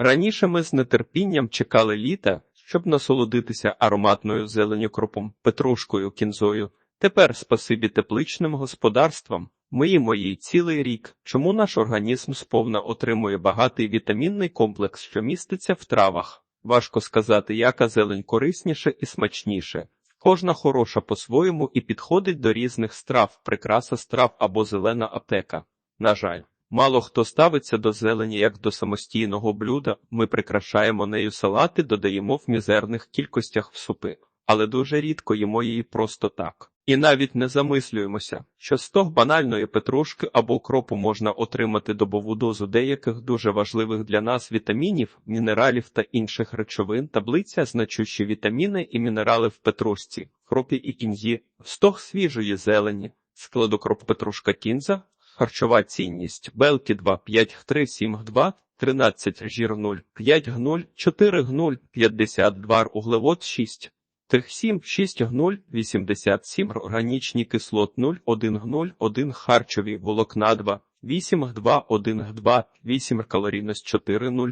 Раніше ми з нетерпінням чекали літа, щоб насолодитися ароматною зеленю кропом, петрушкою, кінзою. Тепер, спасибі тепличним господарствам, ми їмо її цілий рік, чому наш організм сповна отримує багатий вітамінний комплекс, що міститься в травах. Важко сказати, яка зелень корисніше і смачніше. Кожна хороша по-своєму і підходить до різних страв, прикраса страв або зелена аптека. На жаль, мало хто ставиться до зелені як до самостійного блюда. Ми прикрашаємо нею салати, додаємо в мізерних кількостях в супи, але дуже рідко їмо її просто так. І навіть не замислюємося, що з того банальної петрушки або укропу можна отримати добову дозу деяких дуже важливих для нас вітамінів, мінералів та інших речовин. Таблиця значущі вітаміни і мінерали в петрушці, кропі і кінзі, стог свіжої зелені, складокроп петрушка кінза, харчова цінність, белки 2, 5, 3, 7, 2, 13, жір 0, 5 гнуль, 4 гнуль, 52, углевод 6. Тих 7, 6 гнуль, 87 органічні кислот 0, 1 гнуль, 1 харчові волокна 2, 8 г2, 1 г2, 8 калорійність 4 0,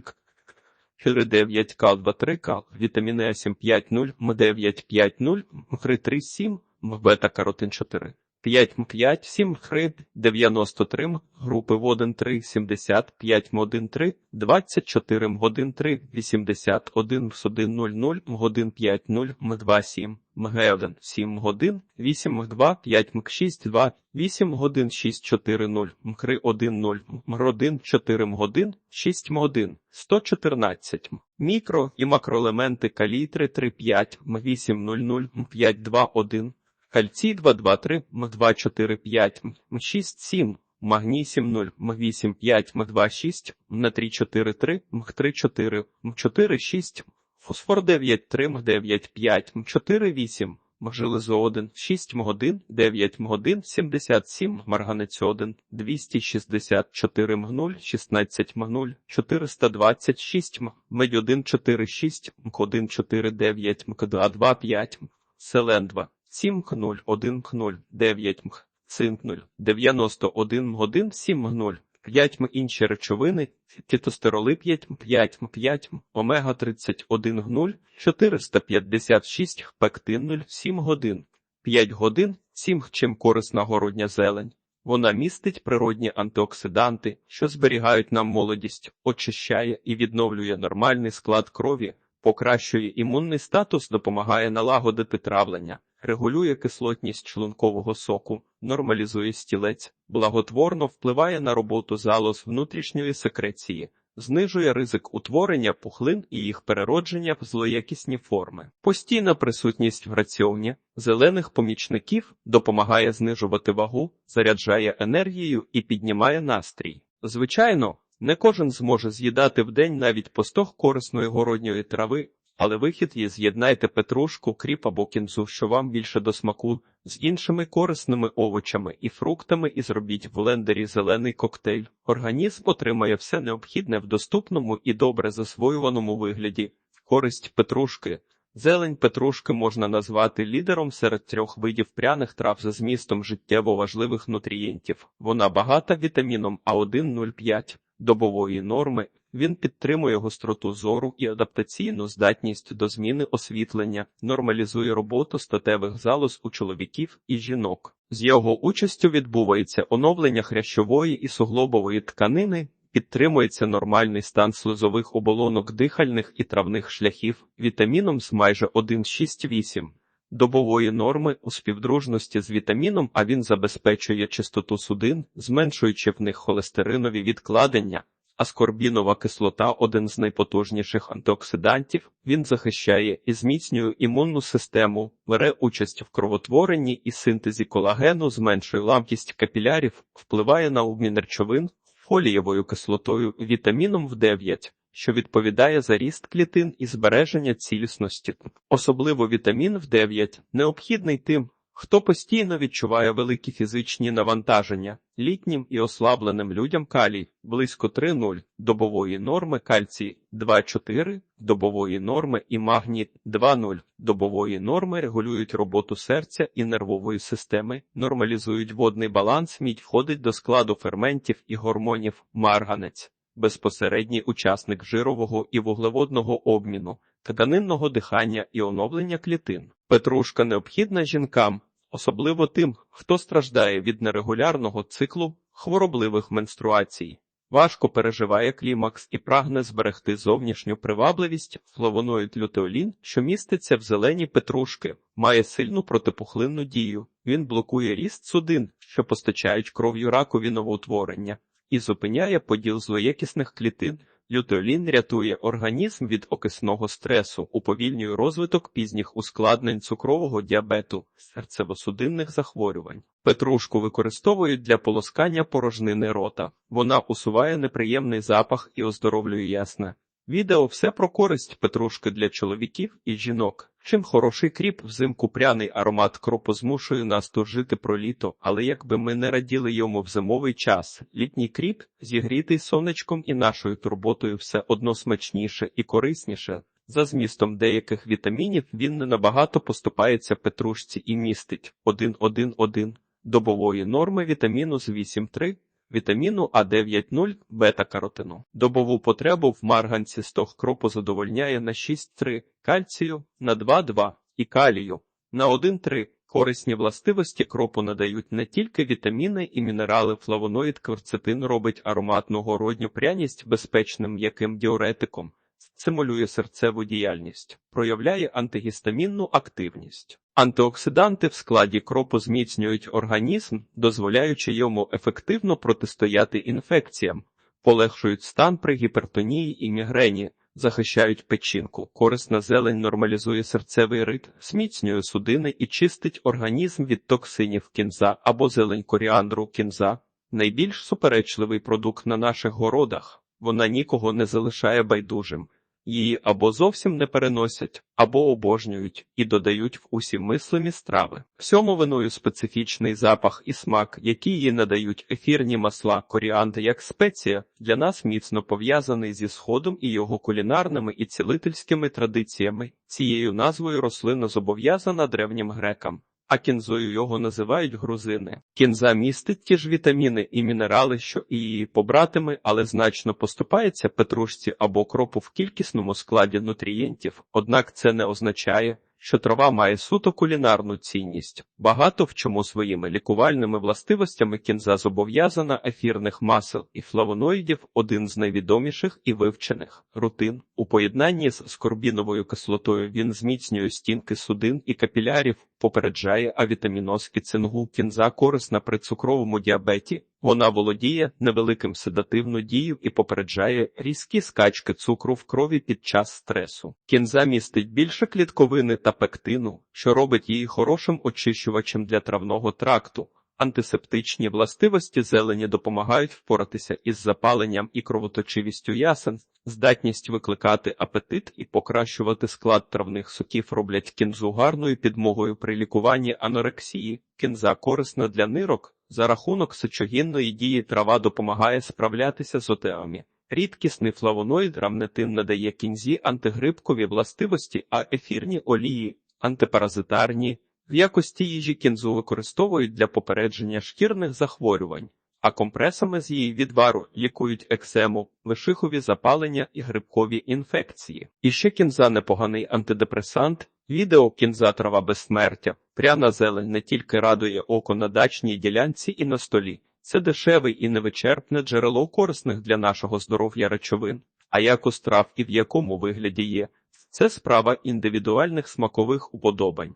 4 9 кал 2 3 кал, вітаміни А7 5 0, М9 5 0, М3 3 7, М-бета каротин 4. 5 М5, 7 хрид, 93 М, групи водин 3, 75 М1 3, 24 М1 3, 81 С1 00, М1 5 0, М2 7, МГ1 7 годин, 8 М2, 5 М6 2, 8 годин 6 4 0, МКРИ 1 0, МР1 4 годин, 6 М1, 114 М. Мікро і макроелементи калій 3 3 5, М8 00, М5 2 1, кальцій 2, 2, 3, 223 М245 М67 Магній 70 М85 М26 М343 М34 М46 Фосфор 9, 3, М95 М48 Железо 1, 6 мгодин, 9 мгодин, 77 марганець 1, 264 мг0, 16 0, 426 мг, медь 1, 4, 6, мк 1, 4, 9, мк 2, 2, 5, селен 2. 7-0, 1-0, 9-мх, цинк-0, 91-1, 7-0, 5-м інші речовини, тітостероли 5-м, 5-м, 5-м, омега-31-0, 456, пектин-0, 7 годин, 5 годин, сім, чим корисна городня зелень. Вона містить природні антиоксиданти, що зберігають нам молодість, очищає і відновлює нормальний склад крові, покращує імунний статус, допомагає налагодити травлення регулює кислотність шлункового соку, нормалізує стілець, благотворно впливає на роботу залоз внутрішньої секреції, знижує ризик утворення пухлин і їх переродження в злоякісні форми. Постійна присутність в раціоні зелених помічників допомагає знижувати вагу, заряджає енергією і піднімає настрій. Звичайно, не кожен зможе з'їдати в день навіть по стог корисної городньої трави, але вихід є з'єднайте петрушку, кріп або кінзу, що вам більше до смаку, з іншими корисними овочами і фруктами і зробіть в блендері зелений коктейль. Організм отримає все необхідне в доступному і добре засвоюваному вигляді. Користь петрушки. Зелень петрушки можна назвати лідером серед трьох видів пряних трав за змістом життєво важливих нутрієнтів. Вона багата вітаміном А1,05 добової норми. Він підтримує гостроту зору і адаптаційну здатність до зміни освітлення, нормалізує роботу статевих залоз у чоловіків і жінок. З його участю відбувається оновлення хрящової і суглобової тканини, підтримується нормальний стан слизових оболонок дихальних і травних шляхів вітаміном з майже 1,6,8. Добової норми у співдружності з вітаміном, а він забезпечує чистоту судин, зменшуючи в них холестеринові відкладення. Аскорбінова кислота один з найпотужніших антиоксидантів. Він захищає і зміцнює імунну систему, бере участь в кровотворенні і синтезі колагену, зменшує ламкість капілярів, впливає на обмін речовин фолієвою кислотою, вітаміном В9, що відповідає за ріст клітин і збереження цілісності. Особливо вітамін В9 необхідний тим, Хто постійно відчуває великі фізичні навантаження, літнім і ослабленим людям калій близько 3,0 добової норми кальцій 2,4 добової норми і магній 2,0 добової норми регулюють роботу серця і нервової системи, нормалізують водний баланс, мідь входить до складу ферментів і гормонів марганець. безпосередній учасник жирового і вуглеводного обміну, тканинного дихання і оновлення клітин. Петрушка необхідна жінкам, особливо тим, хто страждає від нерегулярного циклу хворобливих менструацій. Важко переживає клімакс і прагне зберегти зовнішню привабливість. Флавоноїд лютеолін, що міститься в зеленій петрушки, має сильну протипухлинну дію. Він блокує ріст судин, що постачають кров'ю ракові новоутворення, і зупиняє поділ злоякісних клітин. Лютеолін рятує організм від окисного стресу, уповільнює розвиток пізніх ускладнень цукрового діабету, серцево-судинних захворювань. Петрушку використовують для полоскання порожнини рота. Вона усуває неприємний запах і оздоровлює ясне. Відео все про користь петрушки для чоловіків і жінок. Чим хороший кріп взимку пряний аромат кропу змушує нас тужити про літо, але якби ми не раділи йому в зимовий час, літній кріп, зігрітий сонечком і нашою турботою все одно смачніше і корисніше. За змістом деяких вітамінів він не набагато поступається петрушці і містить 1,1,1 добової норми вітаміну з 8,3, вітаміну А9,0, бета-каротину. Добову потребу в марганці стог кропу задовольняє на 6,3, кальцію на 2,2 і калію на 1,3. Корисні властивості кропу надають не тільки вітаміни і мінерали, флавоноїд кверцетин робить ароматну городню пряність безпечним м'яким діуретиком, стимулює серцеву діяльність, проявляє антигістамінну активність. Антиоксиданти в складі кропу зміцнюють організм, дозволяючи йому ефективно протистояти інфекціям, полегшують стан при гіпертонії і мігрені, захищають печінку. Корисна зелень нормалізує серцевий ритм, зміцнює судини і чистить організм від токсинів кінза або зелень коріандру кінза. Найбільш суперечливий продукт на наших городах. Вона нікого не залишає байдужим. Її або зовсім не переносять, або обожнюють і додають в усі мислимі страви. Всьому виною специфічний запах і смак, які їй надають ефірні масла, коріандр як спеція, для нас міцно пов'язаний зі сходом і його кулінарними і цілительськими традиціями. Цією назвою рослина зобов'язана древнім грекам. А кінзою його називають грузини. Кінза містить ті ж вітаміни і мінерали, що і її побратими, але значно поступається петрушці або кропу в кількісному складі нутрієнтів. Однак це не означає, що трава має суто кулінарну цінність. Багато в чому своїми лікувальними властивостями кінза зобов'язана ефірних масел і флавоноїдів один з найвідоміших і вивчених рутин. У поєднанні з скорбіновою кислотою він зміцнює стінки судин і капілярів, попереджає авітаміноз і цингу. Кінза корисна при цукровому діабеті. Вона володіє невеликим седативну дією і попереджає різкі скачки цукру в крові під час стресу. Кінза містить більше клітковини та пектину, що робить її хорошим очищувачем для травного тракту. Антисептичні властивості зелені допомагають впоратися із запаленням і кровоточивістю ясен, здатність викликати апетит і покращувати склад травних соків роблять кінзу гарною підмогою при лікуванні анорексії. Кінза корисна для нирок. За рахунок сечогінної дії трава допомагає справлятися з отеами. Рідкісний флавоноїд рамнетин надає кінзі антигрибкові властивості, а ефірні олії антипаразитарні. В якості їжі кінзу використовують для попередження шкірних захворювань, а компресами з її відвару лікують ексему, лишихові запалення і грибкові інфекції. І ще кінза непоганий антидепресант, відео кінза трава безсмертя. Пряна зелень не тільки радує око на дачній ділянці і на столі. Це дешеве і невичерпне джерело корисних для нашого здоров'я речовин, а як у страв і в якому вигляді є. Це справа індивідуальних смакових уподобань.